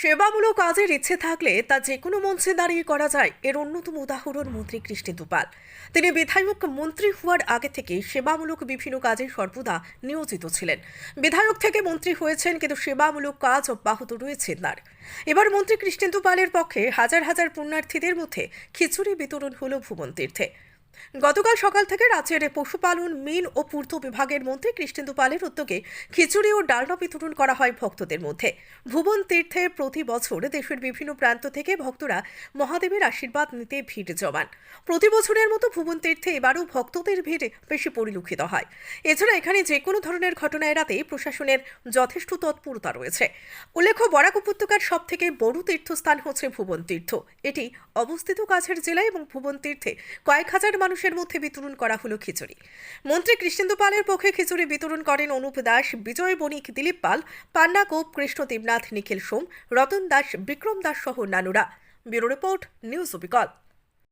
সেবামূলক কাজের ইচ্ছে থাকলে তা যে কোনো মঞ্চে দাঁড়িয়ে করা যায়, এর অন্যতম উদাহরণ মন্ত্রী কৃষ্ণেন্দু পাল তিনি বিধায়ক মন্ত্রী হওয়ার আগে থেকে সেবামূলক বিভিন্ন কাজে সর্বদা নিয়োজিত ছিলেন। বিধায়ক থেকে মন্ত্রী হয়েছেন, কিন্তু সেবামূলক কাজ অব্যাহত রয়েছে তার। এবার মন্ত্রী কৃষ্ণেন্দু পালের পক্ষে হাজার হাজার পুণ্যার্থীদের মধ্যে খিচুড়ি বিতরণ হল ভুবন তীর্থে। গতকাল সকাল থেকে রাজ্যের পশুপালন, মিন ও পূর্ত বিভাগের মন্ত্রী কৃষ্ণেন্দু পালের উদ্যোগে খিচুড়ি ও ডালনা বিতরণ করা হয় ভক্তদের মধ্যে। ভুবন তীর্থে প্রতি বছর দেশের বিভিন্ন প্রান্ত থেকে ভক্তরা মহাদেবের আশীর্বাদ নিতে ভিড় জমান। প্রতি বছরের মতো ভুবন তীর্থে এবারও ভক্তদের ভিড় বেশি পরিলক্ষিত হয়। এছাড়া এখানে যে কোনো ধরনের ঘটনা এড়াতে প্রশাসনের যথেষ্ট তৎপরতা রয়েছে। উল্লেখ্য, বরাক উপত্যকার সব থেকে বড় তীর্থস্থান হচ্ছে ভুবন তীর্থ। এটি অবস্থিত কাছের জেলায় এবং ভুবন তীর্থে কয়েক হাজার মানুষের মধ্যে বিতরণ করা হলো খিচুড়ি। মন্ত্রী কৃষ্ণেন্দু পালের পক্ষে খিচুড়ি বিতরণ করেন অনুপ দাস, বিজয় বণিক, দিলীপ পাল, পান্না কোপ কৃষ্ণ দেবনাথ, নিখিল সোম, রতন দাস, বিক্রম দাস সহ নানুরা। ব্যুরো রিপোর্ট, নিউজ অবিকল